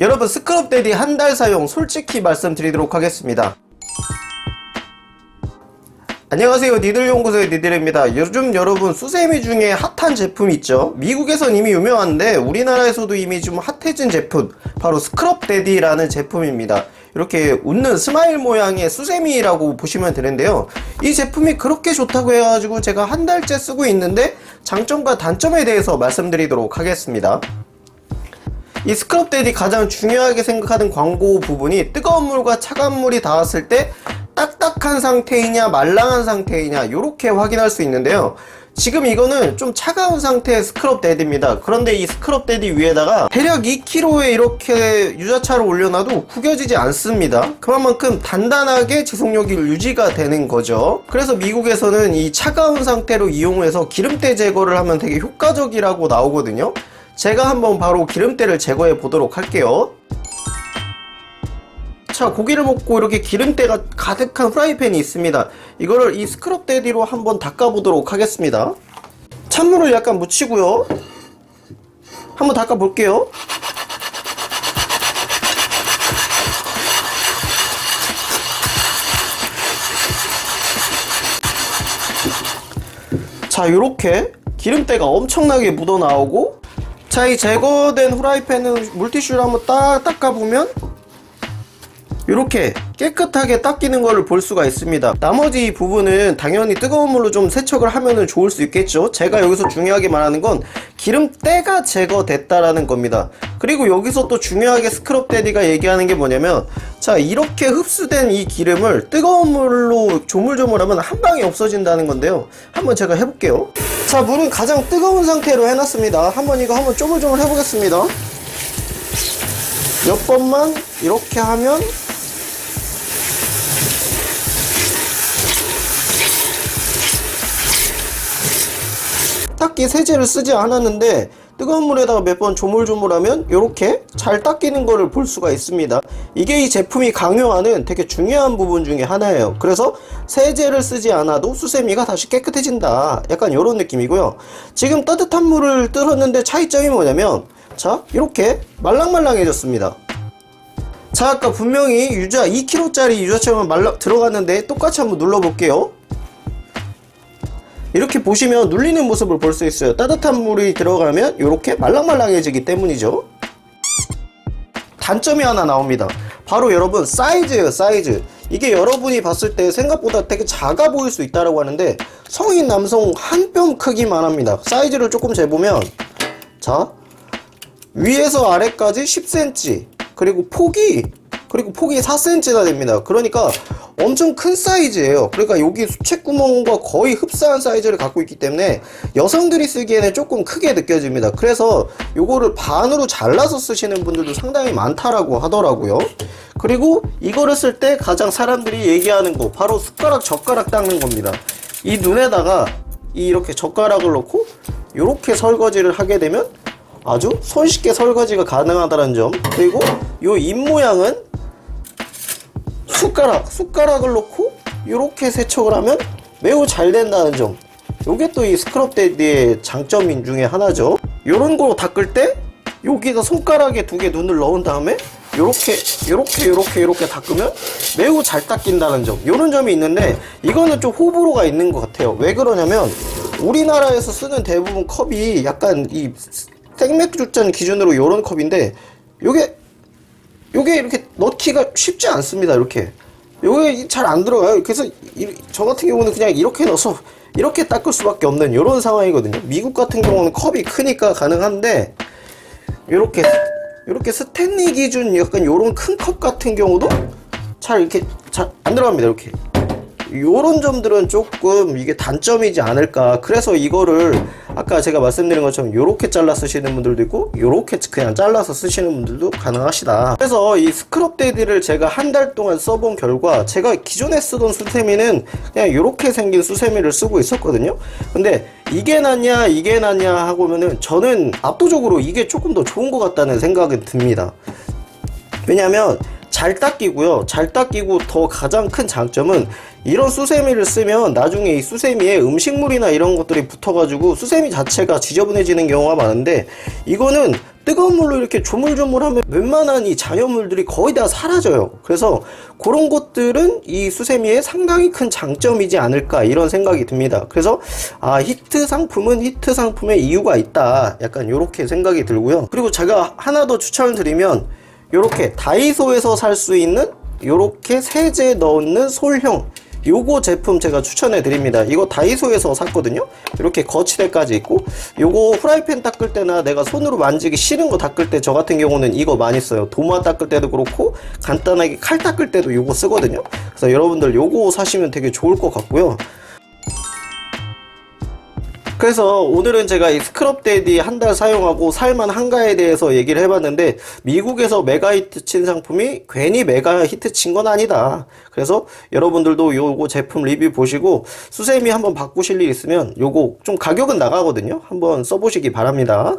여러분 스크럽데디 한 달 사용 솔직히 말씀드리도록 하겠습니다. 안녕하세요. 니들연구소의 니들입니다. 요즘 여러분 수세미 중에 핫한 제품 있죠? 미국에선 이미 유명한데 우리나라에서도 이미 좀 핫해진 제품 바로 스크럽데디라는 제품입니다. 이렇게 웃는 스마일 모양의 수세미라고 보시면 되는데요. 이 제품이 그렇게 좋다고 해가지고 제가 한 달째 쓰고 있는데 장점과 단점에 대해서 말씀드리도록 하겠습니다 이 스크럽 데디 가장 중요하게 생각하는 광고 부분이 뜨거운 물과 차가운 물이 닿았을 때 딱딱한 상태이냐 말랑한 상태이냐 이렇게 확인할 수 있는데요. 지금 이거는 좀 차가운 상태의 스크럽 데디입니다. 그런데 이 스크럽 데디 위에다가 대략 2kg에 이렇게 유자차를 올려놔도 구겨지지 않습니다. 그만큼 단단하게 지속력이 유지가 되는 거죠. 그래서 미국에서는 이 차가운 상태로 이용해서 기름때 제거를 하면 되게 효과적이라고 나오거든요 제가 한번 바로 기름때를 제거해 보도록 할게요. 자 고기를 먹고 이렇게 기름때가 가득한 프라이팬이 있습니다. 이거를 이 스크럽 데디로 한번 닦아 보도록 하겠습니다. 찬물을 약간 묻히고요. 한번 닦아 볼게요. 자 요렇게 기름때가 엄청나게 묻어 나오고 자이 제거된 후라이팬은 물티슈로 한번 딱 닦아 보면 이렇게 깨끗하게 닦이는 것을 볼 수가 있습니다. 나머지 이 부분은 당연히 뜨거운 물로 좀 세척을 하면 좋을 수 있겠죠. 제가 여기서 중요하게 말하는 건 기름때가 제거됐다라는 겁니다. 그리고 여기서 또 중요하게 스크럽데디가 얘기하는 게 뭐냐면 자 이렇게 흡수된 이 기름을 뜨거운 물로 조물조물하면 한 방에 없어진다는 건데요. 한번 제가 해볼게요. 자 물은 가장 뜨거운 상태로 해놨습니다. 한번 이거 한번 쪼물쪼물 해보겠습니다. 몇 번만 이렇게 하면 딱히 세제를 쓰지 않았는데 뜨거운 물에다가 몇 번 조물조물하면 이렇게 잘 닦이는 것을 볼 수가 있습니다. 이게 이 제품이 강요하는 되게 중요한 부분 중에 하나예요. 그래서 세제를 쓰지 않아도 수세미가 다시 깨끗해진다. 약간 이런 느낌이고요. 지금 따뜻한 물을 뜨었는데 차이점이 뭐냐면 자 이렇게 말랑말랑해졌습니다. 자 아까 분명히 유자 2kg짜리 유자처럼 말랑 들어갔는데 똑같이 한번 눌러볼게요 이렇게 보시면 눌리는 모습을 볼 수 있어요. 따뜻한 물이 들어가면 이렇게 말랑말랑해지기 때문이죠. 단점이 하나 나옵니다. 바로 여러분 사이즈예요 사이즈. 이게 여러분이 봤을 때 생각보다 되게 작아 보일 수 있다고 하는데 성인 남성 한 뼘 크기만 합니다. 사이즈를 조금 재보면 자 위에서 아래까지 10cm 그리고 폭이 그리고 폭이 4cm나 됩니다. 그러니까 엄청 큰 사이즈예요. 그러니까 여기 수채 구멍과 거의 흡사한 사이즈를 갖고 있기 때문에 여성들이 쓰기에는 조금 크게 느껴집니다. 그래서 요거를 반으로 잘라서 쓰시는 분들도 상당히 많다라고 하더라고요. 그리고 이거를 쓸 때 가장 사람들이 얘기하는 거 바로 숟가락 젓가락 닦는 겁니다. 이 눈에다가 이렇게 젓가락을 넣고 이렇게 설거지를 하게 되면 아주 손쉽게 설거지가 가능하다는 점. 그리고 요 입모양은 숟가락 숟가락을 넣고 이렇게 세척을 하면 매우 잘 된다는 점. 요게 또 이 스크럽데디의 장점인 중에 하나죠. 요런 거 닦을 때 여기다 손가락에 두 개 눈을 넣은 다음에 요렇게 요렇게 요렇게 요렇게 닦으면 매우 잘 닦인다는 점. 요런 점이 있는데 이거는 좀 호불호가 있는 것 같아요. 왜 그러냐면 우리나라에서 쓰는 대부분 컵이 약간 이 생맥주잔 기준으로 요런 컵인데 요게 요게 이렇게 넣기가 쉽지 않습니다 이렇게. 요게 잘 안 들어가요. 그래서 이, 저 같은 경우는 그냥 이렇게 넣어서 이렇게 닦을 수밖에 없는 이런 상황이거든요. 미국 같은 경우는 컵이 크니까 가능한데 요렇게 요렇게 스탠리 기준 약간 요런 큰 컵 같은 경우도 잘 이렇게 잘 안 들어갑니다 이렇게 요런 점들은 조금 이게 단점이지 않을까. 그래서 이거를 아까 제가 말씀드린 것처럼 요렇게 잘라 쓰시는 분들도 있고 요렇게 그냥 잘라서 쓰시는 분들도 가능하시다. 그래서 이 스크럽 데디를 제가 한 달 동안 써본 결과 제가 기존에 쓰던 수세미는 그냥 요렇게 생긴 수세미를 쓰고 있었거든요. 근데 이게 낫냐 이게 낫냐 하고면은 저는 압도적으로 이게 조금 더 좋은 것 같다는 생각이 듭니다. 왜냐면 잘 닦이고요. 잘 닦이고 더 가장 큰 장점은 이런 수세미를 쓰면 나중에 이 수세미에 음식물이나 이런 것들이 붙어가지고 수세미 자체가 지저분해지는 경우가 많은데 이거는 뜨거운 물로 이렇게 조물조물하면 웬만한 이 잔여물들이 거의 다 사라져요. 그래서 그런 것들은 이 수세미의 상당히 큰 장점이지 않을까 이런 생각이 듭니다. 그래서 아 히트 상품은 히트 상품의 이유가 있다. 약간 이렇게 생각이 들고요. 그리고 제가 하나 더 추천을 드리면 이렇게 다이소에서 살 수 있는 이렇게 세제 넣는 솔형 요거 제품 제가 추천해 드립니다. 이거 다이소에서 샀거든요. 이렇게 거치대까지 있고 요거 프라이팬 닦을 때나 내가 손으로 만지기 싫은 거 닦을 때 저 같은 경우는 이거 많이 써요. 도마 닦을 때도 그렇고 간단하게 칼 닦을 때도 요거 쓰거든요. 그래서 여러분들 요거 사시면 되게 좋을 것 같고요. 그래서 오늘은 제가 이 스크럽 데디 한 달 사용하고 살만 한가에 대해서 얘기를 해봤는데 미국에서 메가 히트 친 상품이 괜히 메가 히트 친 건 아니다. 그래서 여러분들도 요거 제품 리뷰 보시고 수세미 한번 바꾸실 일 있으면 요거 좀 가격은 나가거든요. 한번 써보시기 바랍니다.